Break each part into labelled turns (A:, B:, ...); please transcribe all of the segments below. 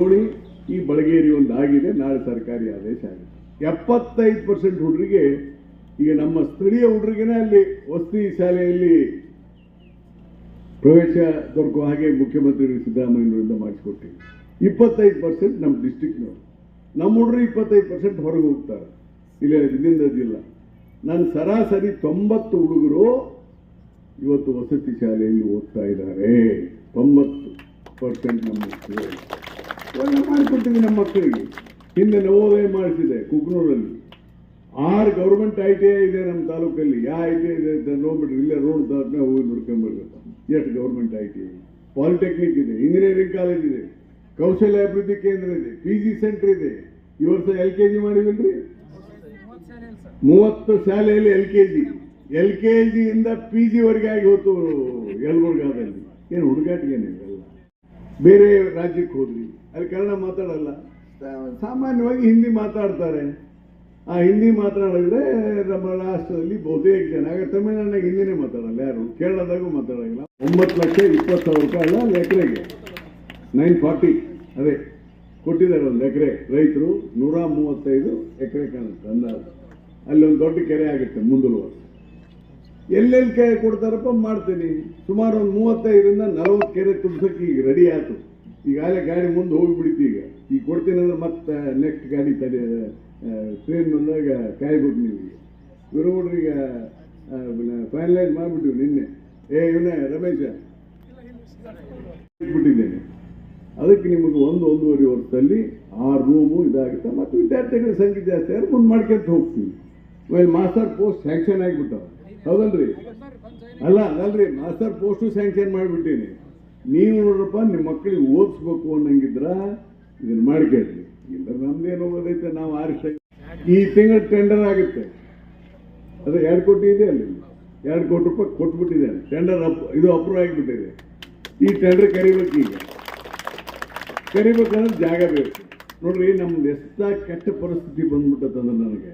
A: ನೋಡಿ, ಈ ಬಳಗೇರಿ ಒಂದು ಆಗಿದೆ, ನಾಳೆ ಸರ್ಕಾರಿ ಆದೇಶ ಆಗಿದೆ. ಎಪ್ಪತ್ತೈದು ಪರ್ಸೆಂಟ್ ಹುಡುಗರಿಗೆ ಈಗ ನಮ್ಮ ಸ್ಥಳೀಯ ಹುಡುಗರಿಗೆನೇ ಅಲ್ಲಿ ವಸತಿ ಶಾಲೆಯಲ್ಲಿ ಪ್ರವೇಶ ದೊರಕುವ ಹಾಗೆ ಮುಖ್ಯಮಂತ್ರಿ ಸಿದ್ದರಾಮಯ್ಯನವರಿಂದ ಮಾಡಿಸ್ಕೊಟ್ಟಿವಿ ಇಪ್ಪತ್ತೈದು ಪರ್ಸೆಂಟ್ ನಮ್ಮ ಡಿಸ್ಟಿಕ್ನವರು ನಮ್ಮ ಹುಡುಗರು ಇಪ್ಪತ್ತೈದು ಪರ್ಸೆಂಟ್ ಹೊರಗೆ ಹೋಗ್ತಾರೆ. ಇಲ್ಲ ಇದರಿಂದ ನಾನು ಸರಾಸರಿ ತೊಂಬತ್ತು ಹುಡುಗರು ಇವತ್ತು ವಸತಿ ಶಾಲೆಯಲ್ಲಿ ಓದ್ತಾ ಇದ್ದಾರೆ. ತೊಂಬತ್ತು ಪರ್ಸೆಂಟ್ ನಮ್ಮ ಒಳ್ಳೆ ಮಾಡಿಕೊಡ್ತೀವಿ ನಮ್ಮ ಮಕ್ಕಳಿಗೆ. ಹಿಂದೆ ನವೋದಯ ಮಾಡಿಸಿದೆ ಕುಕ್ನೂರಲ್ಲಿ ಆರು ಗೌರ್ಮೆಂಟ್ ಐ ಟಿ ಐ ಇದೆ ನಮ್ಮ ತಾಲೂಕಲ್ಲಿ. ಯಾವ ಐ ಟಿ ಐ ಇದೆ ಅಂತ ನೋಡ್ಬಿಟ್ರಿ ಇಲ್ಲೇ ರೋಡ್ ದಾಟ್ನ ಹೋಗಿ ನೋಡ್ಕೊಂಡ್ಬರ್ಬೇಕು ಎಷ್ಟು government I T I polytechnic ಇದೆ ಇಂಜಿನಿಯರಿಂಗ್ ಕಾಲೇಜ್ ಇದೆ, ಕೌಶಲ್ಯ ಅಭಿವೃದ್ಧಿ ಕೇಂದ್ರ ಇದೆ ಪಿ ಜಿ ಸೆಂಟರ್ ಇದೆ. ಈ ವರ್ಷ ಎಲ್ ಕೆ ಜಿ ಮಾಡಿದ್ರಿ ಮೂವತ್ತು ಶಾಲೆಯಲ್ಲಿ L K G. L K ಜಿಯಿಂದ P ಜಿವರೆಗೆ ಆಗಿ ಹೋತು ಯಲಬುರ್ಗಾದಲ್ಲಿ ಏನು ಹುಡುಗಾಟಿಗೆ ಬೇರೆ ರಾಜ್ಯಕ್ಕೆ ಹೋದ್ರಿ ಅಲ್ಲಿ ಕನ್ನಡ ಮಾತಾಡಲ್ಲ. ಸಾಮಾನ್ಯವಾಗಿ ಹಿಂದಿ ಮಾತಾಡ್ತಾರೆ. ಆ ಹಿಂದಿ ಮಾತಾಡಿದ್ರೆ ನಮ್ಮ ರಾಷ್ಟ್ರದಲ್ಲಿ ಬಹುತೇಕ ಜನ ಆಗ ತಮಿಳುನಾಡಿನಾಗ ಹಿಂದಿನೇ ಮಾತಾಡಲ್ಲ ಯಾರು, ಕೇರಳದಾಗೂ ಮಾತಾಡೋಂಗಿಲ್ಲ ಒಂಬತ್ತು ಲಕ್ಷ ಇಪ್ಪತ್ತು ಸಾವಿರ ರೂಪಾಯಿ ಅಲ್ಲ ಎಕರೆಗೆ. ನೈನ್ ಫಾರ್ಟಿ, ಅದೇ, ಕೊಟ್ಟಿದ್ದಾರೆ ಒಂದು ಎಕರೆ. ರೈತರು ನೂರ ಮೂವತ್ತೈದು ಎಕರೆ ಕಾಣುತ್ತೆ ಅಂದಾಜು. ಅಲ್ಲಿ ಒಂದು ದೊಡ್ಡ ಕೆರೆ ಆಗುತ್ತೆ ಮುಂದಲು ಎಲ್ಲೆಲ್ಲಿ ಕೆರೆ ಕೊಡ್ತಾರಪ್ಪ ಮಾಡ್ತೀನಿ. ಸುಮಾರು ಒಂದು ಮೂವತ್ತೈದರಿಂದ ನಲವತ್ತು ಕೆರೆ ತುಂಬಿಸೋಕೆ ಈಗ ರೆಡಿ ಆಯ್ತು. ಈಗಾಗಲೇ ಗಾಡಿ ಮುಂದೆ ಹೋಗಿಬಿಡ್ತು ಈಗ. ಈಗ ಕೊಡ್ತೀನಿ ಅಂದ್ರೆ ಮತ್ತೆ ನೆಕ್ಸ್ಟ್ ಗಾಡಿ ತಡೆ ಟ್ರೈನ್ ಬಂದಾಗ ಕಾಯ್ಬೇಕು ನೀವು ಈಗ. ಇವ್ರಿಗೆ ಫೈನಲೈಸ್ ಮಾಡಿಬಿಟ್ಟಿವಿ ನಿನ್ನೆ. ಏ, ಇವನೇ ರಮೇಶ. ಬಿಟ್ಟಿದ್ದೇನೆ ಅದಕ್ಕೆ ನಿಮಗೆ ಒಂದು ಒಂದೂವರೆ ವರ್ಷದಲ್ಲಿ ಆ ರೂಮು ಇದಾಗುತ್ತೆ ಮತ್ತು ವಿದ್ಯಾರ್ಥಿಗಳ ಸಂಖ್ಯೆ ಜಾಸ್ತಿ ಆದ್ರೆ ಮುಂದೆ ಮಾಡ್ಕೊಂತ ಹೋಗ್ತೀವಿ. ಇವಾಗ ಮಾಸ್ಟರ್ ಪೋಸ್ಟ್ ಸ್ಯಾಂಕ್ಷನ್ ಆಗಿಬಿಟ್ಟವ. ಹೌದಲ್ರಿ? ಅಲ್ಲ ಅಲ್ಲರಿ ಮಾಸ್ಟರ್ ಪೋಸ್ಟು ಸ್ಯಾಂಕ್ಷನ್ ಮಾಡಿಬಿಟ್ಟೀನಿ. ನೀವು ನೋಡ್ರಪ್ಪ ನಿಮ್ಮ ಮಕ್ಕಳಿಗೆ ಓದಿಸ್ಬೇಕು ಅನ್ನಂಗಿದ್ರ ಇದನ್ನ ಮಾಡ್ಕೇಳ್ರಿ ಇಲ್ಲ ನಮ್ದೇನು ಓದೈತೆ, ನಾವು ಆರಿಸ ಈ ತಿಂಗಳು ಟೆಂಡರ್ ಆಗುತ್ತೆ. ಅದು ಎರಡು ಕೋಟಿ ಇದೆ ಅಲ್ಲಿ. ಎರಡು ಕೋಟಿ ರೂಪಾಯಿ ಕೊಟ್ಬಿಟ್ಟಿದ್ದಾರೆ ಟೆಂಡರ್ ಅಪ್, ಇದು ಅಪ್ರೂವ್ ಆಗಿಬಿಟ್ಟಿದೆ. ಈ ಟೆಂಡರ್ ಕರಿಬೇಕು ಈಗ. ಕರಿಬೇಕಂದ್ರೆ ಜಾಗ ಬೇಕು. ನೋಡ್ರಿ, ನಮ್ದು ಎಷ್ಟ ಕೆಟ್ಟ ಪರಿಸ್ಥಿತಿ ಬಂದ್ಬಿಟ್ಟದಂದ್ರೆ ನನಗೆ.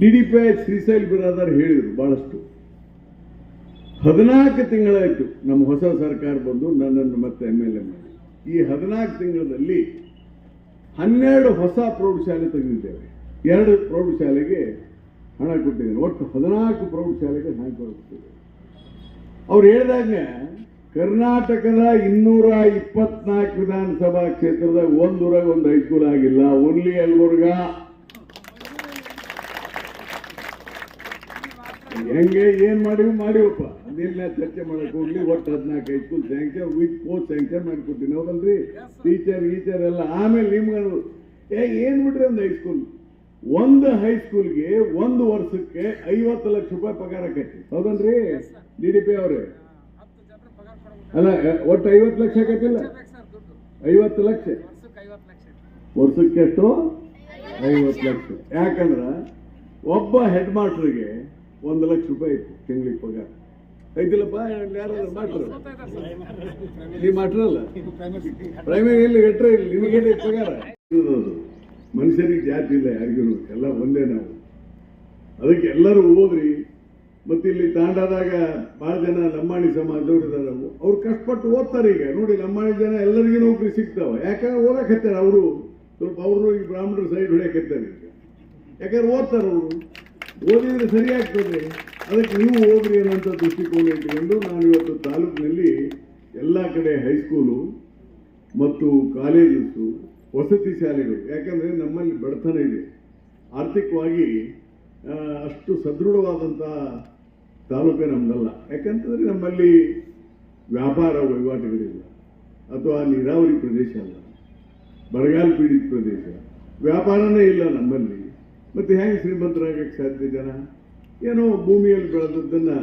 A: D D P I, Shrishail Biradar ಹೇಳಿದರು ಬಹಳಷ್ಟು. ಹದಿನಾಲ್ಕು ತಿಂಗಳಾಯಿತು ನಮ್ಮ ಹೊಸ ಸರ್ಕಾರ ಬಂದು ನನ್ನನ್ನು ಮತ್ತೆ ಎಂ ಎಲ್ ಎ ಮಾಡಿ. ಈ ಹದಿನಾಲ್ಕು ತಿಂಗಳಲ್ಲಿ ಹನ್ನೆರಡು ಹೊಸ ಪ್ರೌಢಶಾಲೆ ತೆಗೆದಿದ್ದೇವೆ. ಎರಡು ಪ್ರೌಢಶಾಲೆಗೆ ಹಣ ಕೊಟ್ಟಿದ್ದೇನೆ. ಒಟ್ಟು ಹದಿನಾಲ್ಕು ಪ್ರೌಢಶಾಲೆಗೆ ಹಣ ಕೊಡುತ್ತೇವೆ ಅವ್ರು ಹೇಳಿದಾಗ ಕರ್ನಾಟಕದ ಇನ್ನೂರ ಇಪ್ಪತ್ನಾಲ್ಕು ವಿಧಾನಸಭಾ ಕ್ಷೇತ್ರದ ಒಂದೂರಾಗ ಒಂದು ಹೈಸ್ಕೂಲ್ ಆಗಿಲ್ಲ. ಓನ್ಲಿ ಯಲಬುರ್ಗ ಹೆಂಗೆ ಏನ್ ಮಾಡಿವು ಮಾಡಿವಪ್ಪ. ಅದಿಲ್ಲ ಚರ್ಚೆ ಮಾಡಕ್ ಹೋಗ್ಲಿ ಒಟ್ಟು ಹದಿನಾಲ್ಕು school sanction with coach sanction ಮಾಡ್ಕೊಡ್ತೀನಿ ಹೌದಲ್ರಿ? ಟೀಚರ್ ಗೀಚರ್ ಎಲ್ಲ ಆಮೇಲೆ ನಿಮ್ಗೆ ಏ ಏನ್ ಬಿಡ್ರಿ ಒಂದು ಹೈಸ್ಕೂಲ್ ಒಂದು ಹೈಸ್ಕೂಲ್ಗೆ ಒಂದು ವರ್ಷಕ್ಕೆ ಐವತ್ತು ಲಕ್ಷ ರೂಪಾಯಿ ಪಗಾರ ಕಟ್ಟಿ. ಹೌದಲ್ರಿ? ಡಿ ಡಿ ಪಿ ಅವ್ರೆ. ಅಲ್ಲ ಒಟ್ಟು ಐವತ್ತು ಲಕ್ಷ ಕಟ್ಟಿಲ್ಲ? ಐವತ್ತು ಲಕ್ಷ ವರ್ಷಕ್ಕೆ ಎಷ್ಟು? ಐವತ್ತು ಲಕ್ಷ. ಯಾಕಂದ್ರ ಒಬ್ಬ ಹೆಡ್ ಮಾಸ್ಟರ್ಗೆ ಒಂದು ಲಕ್ಷ ರೂಪಾಯಿ ಇತ್ತು ತಿಂಗಳಿಗೆ ಪಗಾರ. ಐತಿಲ್ಲಪ್ಪ ಯಾರು ಮಾಸ್ಟರ್ ನೀವು ಮಾಡ್ರಲ್ಲ? ಅಲ್ಲ ಪ್ರೈಮರಿ ಇಲ್ಲಿ ಎಟ್ರೆ ಇಲ್ಲಿ ನಿಮಗೆ ಪಗಾರ? ಮನುಷ್ಯನಿಗೆ ಮನುಷ್ಯರಿಗೆ ಜಾತಿ ಇಲ್ಲ ಯಾರಿಗೂ ಎಲ್ಲ ಒಂದೇ ನಾವು. ಅದಕ್ಕೆ ಎಲ್ಲರೂ ಹೋದ್ರಿ ಮತ್ತೆ ಇಲ್ಲಿ ತಾಂಡಾದಾಗ ಬಹಳ ಜನ ಲಂಬಾಣಿ ಸಮಾಜದವ್ರು ಇದ್ದಾರೆ. ಅವ್ರು ಕಷ್ಟಪಟ್ಟು ಓದ್ತಾರೆ ಈಗ. ನೋಡಿ ಲಂಬಾಣಿ ಜನ ಎಲ್ಲರಿಗೂ ನೌಕರಿ ಸಿಗ್ತಾವ. ಯಾಕಂದ್ರೆ ಓದಕತ್ತಾರೆ ಅವರು. ಸ್ವಲ್ಪ ಅವರು ಈ ಬ್ರಾಹ್ಮಣರು ಸೈಡ್ ಹೊಡ್ಯಾಕತ್ತಾರೆ ಈಗ. ಯಾಕಂದ್ರೆ ಓದ್ತಾರೆ ಅವರು. ಓದಿದ್ರೆ ಸರಿಯಾಗ್ತದೆ ಅದಕ್ಕೆ ನೀವು ಓದ್ರಿ ಅನ್ನೋಂಥ ದೃಷ್ಟಿಕೋನ ಇಟ್ಕೊಂಡು ನಾನು ಇವತ್ತು ತಾಲೂಕಿನಲ್ಲಿ ಎಲ್ಲ ಕಡೆ ಹೈಸ್ಕೂಲು ಮತ್ತು ಕಾಲೇಜಸ್ಸು, ವಸತಿ ಶಾಲೆಗಳು, ಯಾಕಂದರೆ ನಮ್ಮಲ್ಲಿ ಬಡತನ ಇದೆ. ಆರ್ಥಿಕವಾಗಿ ಅಷ್ಟು ಸದೃಢವಾದಂಥ ತಾಲೂಕೆ ನಮ್ಮದಲ್ಲ ಯಾಕಂತಂದರೆ ನಮ್ಮಲ್ಲಿ ವ್ಯಾಪಾರ ವಹಿವಾಟುಗಳಿಲ್ಲ. ಅಥವಾ ನೀರಾವರಿ ಪ್ರದೇಶ ಅಲ್ಲ. ಬರಗಾಲ ಪೀಡಿತ ಪ್ರದೇಶ. ವ್ಯಾಪಾರನೇ ಇಲ್ಲ ನಮ್ಮಲ್ಲಿ. ಮತ್ತೆ ಹೇಗೆ ಶ್ರೀಮಂತರಾಗಕ್ಕೆ ಸಾಧ್ಯ ಜನ? ಏನೋ ಭೂಮಿಯಲ್ಲಿ ಬೆಳೆದದ್ದನ್ನು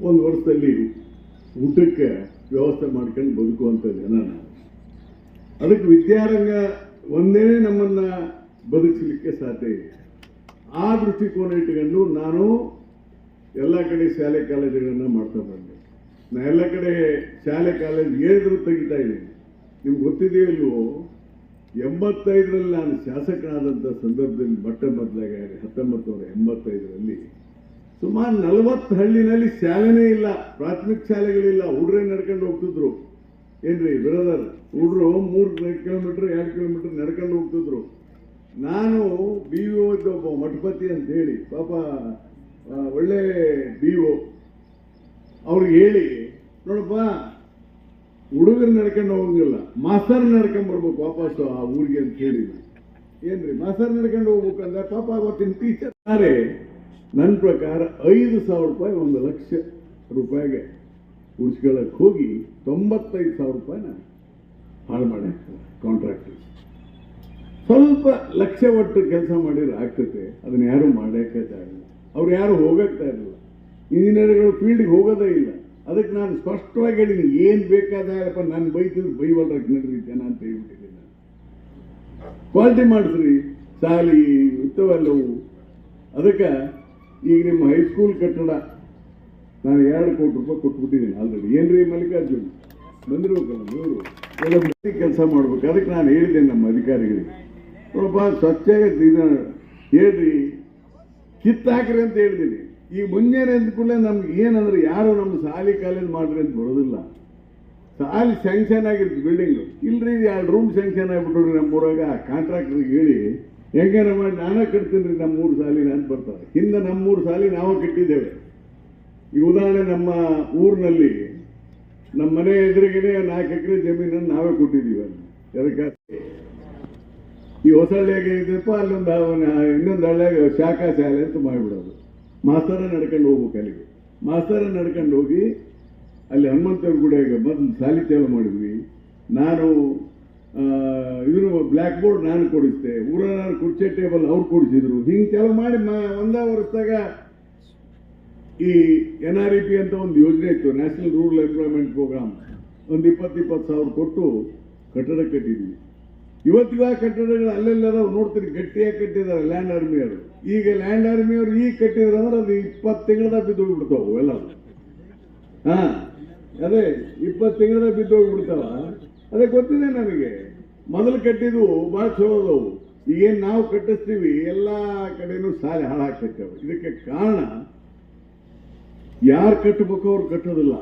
A: ಒಂದು ವರ್ಷದಲ್ಲಿ ಊಟಕ್ಕೆ ವ್ಯವಸ್ಥೆ ಮಾಡ್ಕೊಂಡು ಬದುಕುವಂಥ ಜನ ನಾವು. ಅದಕ್ಕೆ ವಿದ್ಯಾರಂಗ ಒಂದೇ ನಮ್ಮನ್ನ ಬದುಕಲಿಕ್ಕೆ ಸಾಧ್ಯ ಇದೆ ಆ ದೃಷ್ಟಿಕೋನ ಇಟ್ಟುಕೊಂಡು ನಾನು ಎಲ್ಲ ಕಡೆ ಶಾಲೆ ಕಾಲೇಜುಗಳನ್ನು ಮಾಡ್ತಾ ಬಂದೆ. ನಾ ಎಲ್ಲ ಕಡೆ ಶಾಲೆ ಕಾಲೇಜ್ ಏನಿದ್ರು ತೆಗಿತಾ ಇದ್ದೀನಿ. ನಿಮ್ಗೆ ಗೊತ್ತಿದೆಯೋ ಇಲ್ವೋ? ಎಂಬತ್ತೈದರಲ್ಲಿ ನಾನು ಶಾಸಕನಾದಂಥ ಸಂದರ್ಭದಲ್ಲಿ ಮೊಟ್ಟ ಮೊದಲಾಗಿ ಹತ್ತೊಂಬತ್ತು ನೂರ ಎಂಬತ್ತೈದರಲ್ಲಿ. ಸುಮಾರು ನಲವತ್ತು ಹಳ್ಳಿನಲ್ಲಿ ಶಾಲೆನೇ ಇಲ್ಲ, ಪ್ರಾಥಮಿಕ ಶಾಲೆಗಳಿಲ್ಲ, ಹುಡ್ರೆ ನಡ್ಕೊಂಡು ಹೋಗ್ತಿದ್ರು. ಏನ್ರಿ ಬ್ರದರ್? ಹುಡ್ರು ಮೂರು ಕಿಲೋಮೀಟರ್, ಎರಡು ಕಿಲೋಮೀಟರ್ ನಡ್ಕೊಂಡು ಹೋಗ್ತಿದ್ರು. ನಾನು ಬಿ ಒ ಒಬ್ಬ ಮಠಪತಿ ಅಂತ ಹೇಳಿ, ಪಾಪ ಒಳ್ಳೆ ಬಿ ಒ ಅವ್ರಿಗೆ ಹೇಳಿ, ನೋಡಪ್ಪ ಹುಡುಗರು ನಡ್ಕೊಂಡು ಹೋಗಂಗಿಲ್ಲ ಮಾಸ್ತರ್ ನಡ್ಕೊಂಡು ಬರ್ಬೇಕು ವಾಪಸ್ಸು ಆ ಊರಿಗೆ ಅಂತ ಹೇಳಿ ಏನ್ರಿ, ಮಾಸ್ತರ್ ನಡ್ಕೊಂಡು ಹೋಗ್ಬೇಕಂದ್ರೆ ಪಾಪ ಅವತ್ತಿನ ಟೀಚರ್ ಆದರೆ ನನ್ನ ಪ್ರಕಾರ ಐದು ಸಾವಿರ ರೂಪಾಯಿ ಒಂದು ಲಕ್ಷ ರೂಪಾಯಿಗೆ ಉಳಿಸ್ಕೊಳ್ಳಕ್ಕೆ ಹೋಗಿ ತೊಂಬತ್ತೈದು ಸಾವಿರ ರೂಪಾಯಿನ ಹಾಳು ಮಾಡಿ ಕಾಂಟ್ರಾಕ್ಟರ್ ಸ್ವಲ್ಪ ಲಕ್ಷ ಒಟ್ಟು ಕೆಲಸ ಮಾಡಿದ್ರೆ ಆಗ್ತದೆ. ಅದನ್ನ ಯಾರು ಮಾಡಕ್ಕೆ ಇಲ್ಲ. ಅವ್ರು ಯಾರು ಹೋಗಕ್ತಾ ಇರಲಿಲ್ಲ ಇಂಜಿನಿಯರ್ಗಳು ಫೀಲ್ಡ್ಗೆ ಹೋಗೋದೇ ಇಲ್ಲ. ಅದಕ್ಕೆ ನಾನು ಸ್ಪಷ್ಟವಾಗಿ ಹೇಳಿದ್ದೀನಿ, ಏನು ಬೇಕಾದಪ್ಪ ನಾನು ಬೈತಿದ್ರು ಬೈವಲ್ರ ನಡ್ರಿ ಜನ ಅಂತ ಹೇಳ್ಬಿಟ್ಟಿದ್ದೀನಿ ನಾನು. ಕ್ವಾಲಿಟಿ ಮಾಡಿಸ್ರಿ, ಸಾಲಿ ಇಂಥವೆಲ್ಲವು ಅದಕ್ಕೆ ಈಗ ನಿಮ್ಮ ಹೈಸ್ಕೂಲ್ ಕಟ್ಟಡ, ನಾನು ಎರಡು ಕೋಟಿ ರೂಪಾಯಿ ಕೊಟ್ಬಿಟ್ಟಿದ್ದೀನಿ ಆಲ್ರೆಡಿ ಏನ್ರಿ ಮಲ್ಲಿಕಾರ್ಜುನ್? ಬಂದಿರ್ಬೇಕಲ್ಲ ಎಲ್ಲ ಒಳ್ಳೆ ಕೆಲಸ ಮಾಡ್ಬೇಕು. ಅದಕ್ಕೆ ನಾನು ಹೇಳಿದೆ ನಮ್ಮ ಅಧಿಕಾರಿಗಳಿಗೆ. ಸ್ವಲ್ಪ ಸ್ವಚ್ಛ ಇದನ್ನ ಹೇಳ್ರಿ. ಕಿತ್ತಾಕ್ರಿ ಅಂತ ಹೇಳಿದ್ದೀನಿ. ಈಗ ಮುಂಜಾನೆ ಅಂದ ಕೂಡಲೇ ನಮ್ಗೆ ಏನಂದ್ರೆ, ಯಾರು ನಮ್ಮ ಸಾಲಿ ಕಾಲೇಜ್ ಮಾಡ್ರಿ ಅಂತ ಬರೋದಿಲ್ಲ. ಸಾಲಿ ಸ್ಯಾಂಕ್ಷನ್ ಆಗಿರುತ್ತೆ ಬಿಲ್ಡಿಂಗ್ ಇಲ್ರಿ ಎರಡು ರೂಮ್ ಸ್ಯಾಂಕ್ಷನ್ ಆಗಿಬಿಟ್ರಿ ನಮ್ಮ ಊರಾಗ ಕಾಂಟ್ರಾಕ್ಟ್ರಿಗೆ ಹೇಳಿ ಹೆಂಗಾರ ಮಾಡಿ ನಾನೇ ಕಟ್ತೀನಿ ನಮ್ಮ ಮೂರು ಸಾಲಿನ ಅಂತ ಬರ್ತಾರೆ. ಹಿಂದೆ ನಮ್ಮ ಮೂರು ಸಾಲಿ ನಾವೇ ಕಟ್ಟಿದ್ದೇವೆ. ಈ ಉದಾಹರಣೆ ನಮ್ಮ ಊರಿನಲ್ಲಿ, ನಮ್ಮ ಮನೆ ಎದುರಿಗೇನೆ ನಾಲ್ಕು ಎಕರೆ ಜಮೀನನ್ನು ನಾವೇ ಕೊಟ್ಟಿದ್ದೀವಿ ಅಲ್ಲಿ. ಅದಕ್ಕೆ ಈ ಹೊಸಳ್ಳಿಯಾಗೆ ಇದಪ್ಪ ಅಲ್ಲೊಂದು ಅವನ ಇನ್ನೊಂದು ಹಳ್ಳಿಯಾಗ ಶಾಖಾ ಶಾಲೆ ಅಂತ ಮಾಡಿಬಿಡೋದು. ಮಾಸ್ತರ ನಡ್ಕೊಂಡು ಹೋಗ್ಬೇಕು ಅಲ್ಲಿಗೆ. ಮಾಸ್ತರ ನಡ್ಕೊಂಡು ಹೋಗಿ ಅಲ್ಲಿ ಹನುಮಂತವ್ರ ಗುಡಿಯಾಗ ಮೊದಲು ಸಾಲಿ ಚಾಲು ಮಾಡಿದ್ವಿ. ನಾನು ಇದ್ರ ಬ್ಲ್ಯಾಕ್ ಬೋರ್ಡ್ ನಾನು ಕೊಡಿಸ್ದೆ. ಊರ ಕುರ್ಚೆ ಟೇಬಲ್ ಅವ್ರು ಕೊಡಿಸಿದ್ರು. ಹಿಂಗೆ ಚಾಲು ಮಾಡಿ ಮಾ, ಒಂದೇ ವರ್ಷದಾಗ ಈ ಎನ್ ಆರ್ ಇ ಪಿ ಅಂತ ಒಂದು ಯೋಜನೆ ಇತ್ತು. ನ್ಯಾಷನಲ್ ರೂರಲ್ ಎಂಪ್ಲಾಯ್ಮೆಂಟ್ ಪ್ರೋಗ್ರಾಮ್ ಒಂದು ಇಪ್ಪತ್ತು ಇಪ್ಪತ್ತು ಸಾವಿರ ಕೊಟ್ಟು ಕಟ್ಟಡ ಕಟ್ಟಿದ್ವಿ. ಇವತ್ತಿಗೂ ಆ ಕಟ್ಟಡಗಳು ಅಲ್ಲೆಲ್ಲ ನೋಡ್ತೀರಿ ಗಟ್ಟಿಯಾಗಿ ಕಟ್ಟಿದ್ದಾರೆ ಲ್ಯಾಂಡ್ ಆರ್ಮಿಯವರು ಈಗ ಲ್ಯಾಂಡ್ ಆರ್ಮಿಯವರು ಈಗ ಕಟ್ಟಿದ್ರು ಅಂದ್ರೆ ಅದು ಇಪ್ಪತ್ತು ತಿಂಗಳದಾಗ ಬಿದ್ದು ಹೋಗ್ಬಿಡ್ತಾವೆ ಎಲ್ಲ ಹಾ, ಅದೇ ಇಪ್ಪತ್ತು ತಿಂಗಳದಾಗ ಬಿದ್ದು ಹೋಗ್ಬಿಡ್ತಾವ ಅದೇ ಗೊತ್ತಿದೆ ನಮಗೆ. ಮೊದಲು ಕಟ್ಟಿದ್ವು ಭಾಳ ಚಲೋ ಅದಾವು. ಈಗೇನು ನಾವು ಕಟ್ಟಿಸ್ತೀವಿ, ಎಲ್ಲ ಕಡೆನೂ ಸಾಲೆ ಹಾಳಾಗ್ತೈತೆ ಇದಕ್ಕೆ ಕಾರಣ, ಯಾರು ಕಟ್ಟಬೇಕು ಅವ್ರು ಕಟ್ಟೋದಿಲ್ಲ.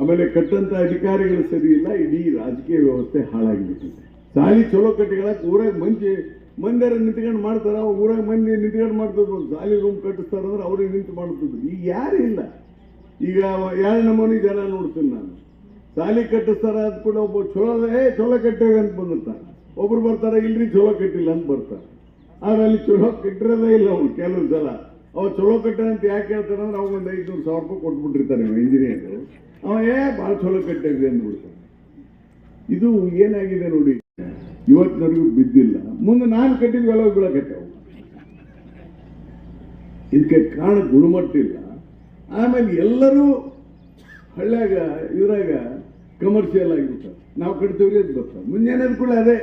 A: ಆಮೇಲೆ ಕಟ್ಟಂತ ಅಧಿಕಾರಿಗಳು ಸರಿ ಇಲ್ಲ, ಇಡೀ ರಾಜಕೀಯ ವ್ಯವಸ್ಥೆ ಹಾಳಾಗಿಬಿಟ್ಟಿದೆ. ಸಾಲಿ ಚಲೋ ಕಟ್ಟಿಗಳಕ್ಕೆ ಊರಾಗ ಮಂದಿ ಮಂದಿರ ನಿಂತ್ಕೊಂಡು ಮಾಡ್ತಾರ, ಊರಾಗ ಮಂದಿ ನಿಂತ್ಕೊಂಡು ಮಾಡ್ತಿದ್ರು. ಸಾಲಿ ರೂಮ್ ಕಟ್ಟಿಸ್ತಾರ ಅಂದ್ರೆ ಅವ್ರಿಗೆ ನಿಂತು ಮಾಡ್ತಿದ್ರು. ಈಗ ಯಾರು ಇಲ್ಲ. ಈಗ ಎರಡು ನಮೂನಿ ಜನ ನೋಡ್ತೀನಿ ನಾನು. ಸಾಲಿ ಕಟ್ಟಿಸ್ತಾರ ಕೂಡ ಒಬ್ಬ ಚಲೋ ಏ, ಚಲೋ ಕಟ್ಟೇವೆ ಅಂತ ಬಂದಿರ್ತಾರೆ ಒಬ್ರು ಬರ್ತಾರೆ, ಇಲ್ರಿ, ಚಲೋ ಕಟ್ಟಿಲ್ಲ ಅಂತ ಬರ್ತಾರೆ. ಆದ್ರೆ ಅಲ್ಲಿ ಚಲೋ ಕಟ್ಟಿರೋದೇ ಇಲ್ಲ ಅವ್ರು ಕೆಲವು ಸಲ. ಅವ್ರು ಚಲೋ ಕಟ್ಟ ಅಂತ ಯಾಕೆ ಹೇಳ್ತಾರೆ ಅಂದ್ರೆ ಅವಾಗ ಒಂದು ಐದುನೂರು ಸಾವಿರ ರೂಪಾಯಿ ಕೊಟ್ಬಿಟ್ಟಿರ್ತಾನೆ ಇಂಜಿನಿಯರ್ ಅವ, ಏ, ಭಾಳ ಚಲೋ ಕಟ್ಟಿದೆ ಅಂದ್ಬಿಡ್ತಾರೆ ಇದು ಏನಾಗಿದೆ ನೋಡಿ. ಇವತ್ತಿನವರೆಗೂ ಬಿದ್ದಿಲ್ಲ. ಮುಂದೆ ನಾನು ಕಟ್ಟಿದ್ವಿ ಎಲ್ಲ ಬೀಳಕತ್ತಾವ ಇದಕ್ಕೆ ಕಾರಣ ಗುಣಮಟ್ಟ ಇಲ್ಲ ಆಮೇಲೆ ಎಲ್ಲರೂ ಹಳ್ಳ್ಯಾಗ, ಇದ್ರಾಗ ಕಮರ್ಷಿಯಲ್ ಆಗಿರ್ತಾರೆ ನಾವು ಕಟ್ತೀವ್ರಿ ಅದು ಬರ್ತಾರೆ ಮುಂಜಾನೆ ಕೂಡ ಅದೇ.